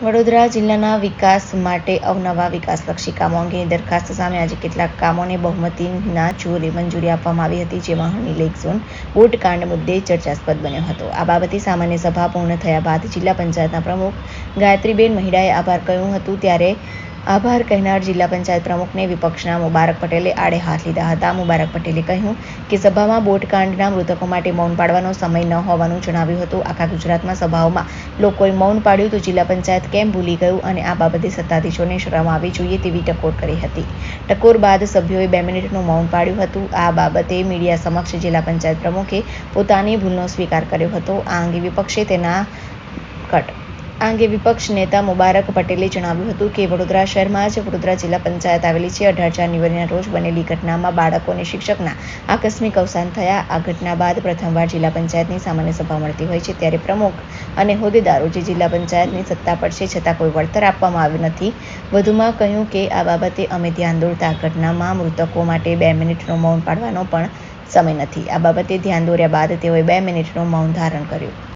વડોદરા જિલ્લાના વિકાસ માટે અવનવા વિકાસલક્ષી કામો અંગેની દરખાસ્ત સામે આજે કેટલાક કામોને બહુમતીના જોરે મંજૂરી આપવામાં આવી હતી જેમાં હની લેક ઝોન બોટકાંડ મુદ્દે ચર્ચાસ્પદ બન્યો હતો. આ બાબતે સામાન્ય સભા પૂર્ણ થયા બાદ જિલ્લા પંચાયતના પ્રમુખ ગાયત્રીબેન મહિડાએ આભાર કહ્યું હતું. ત્યારે આભાર કહેનાર જિલ્લા પંચાયત પ્રમુખને વિપક્ષના મુબારક પટેલે આડે હાથ લીધા હતા. મુબારક પટેલે કહ્યું કે સભામાં બોટકાંડના મૃતકો માટે મૌન પાડવાનો સમય ન હોવાનું જણાવ્યું હતું. આખા ગુજરાતમાં સભાઓમાં લોકોએ મૌન પાડ્યું તો જિલ્લા પંચાયત કેમ ભૂલી ગયું અને આ બાબતે સત્તાધીશોને શરમ આવી જોઈએ તેવી ટકોર કરી હતી. ટકોર બાદ સભ્યોએ બે મિનિટનું મૌન પાડ્યું હતું. આ બાબતે મીડિયા સમક્ષ જિલ્લા પંચાયત પ્રમુખે પોતાની ભૂલનો સ્વીકાર કર્યો હતો. આ અંગે વિપક્ષે તેના કટ આ અંગે વિપક્ષ નેતા મુબારક પટેલે જણાવ્યું હતું કે વડોદરા શહેરમાં જ વડોદરા જિલ્લા પંચાયત આવેલી છે. અઢાર જાન્યુઆરીના રોજ બનેલી ઘટનામાં બાળકો અને શિક્ષકના આકસ્મિક અવસાન થયા. આ ઘટના બાદ પ્રથમવાર જિલ્લા પંચાયતની સામાન્ય સભા મળતી હોય છે ત્યારે પ્રમુખ અને હોદ્દેદારો જે જિલ્લા પંચાયતની સત્તા પર છે છતાં કોઈ વળતર આપવામાં આવ્યું નથી. વધુમાં કહ્યું કે આ બાબતે અમે ધ્યાન દોરતા ઘટનામાં મૃતકો માટે બે મિનિટનો મૌન પાડવાનો પણ સમય નથી. આ બાબતે ધ્યાન દોર્યા બાદ તેઓએ બે મિનિટનું મૌન ધારણ કર્યું.